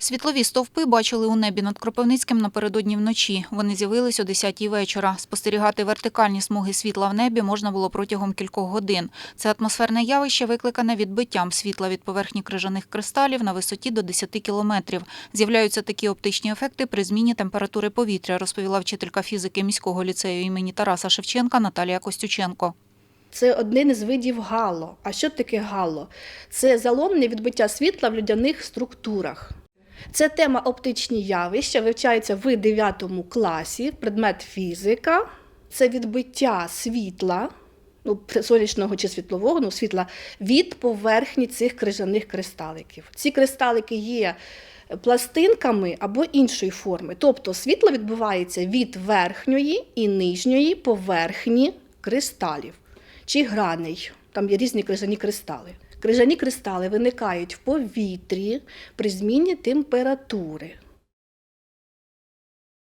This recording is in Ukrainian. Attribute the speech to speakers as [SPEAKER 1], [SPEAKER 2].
[SPEAKER 1] Світлові стовпи бачили у небі над Кропивницьким напередодні вночі. Вони з'явились о 10-й вечора. Спостерігати вертикальні смуги світла в небі можна було протягом кількох годин. Це атмосферне явище викликане відбиттям світла від поверхні крижаних кристалів на висоті до 10 кілометрів. З'являються такі оптичні ефекти при зміні температури повітря, розповіла вчителька фізики міського ліцею імені Тараса Шевченка Наталія Костюченко.
[SPEAKER 2] Це один із видів гало. А що таке гало? Це заломне відбиття світла в людяних структурах. Це тема оптичні явища, вивчається в 9 класі, предмет фізика. Це відбиття світла, ну, сонячного чи світлового, ну, світла від поверхні цих крижаних кристаликів. Ці кристалики є пластинками або іншої форми. Тобто світло відбувається від верхньої і нижньої поверхні кристалів чи граней. Там є різні крижані кристали. Крижані кристали виникають в повітрі при зміні температури.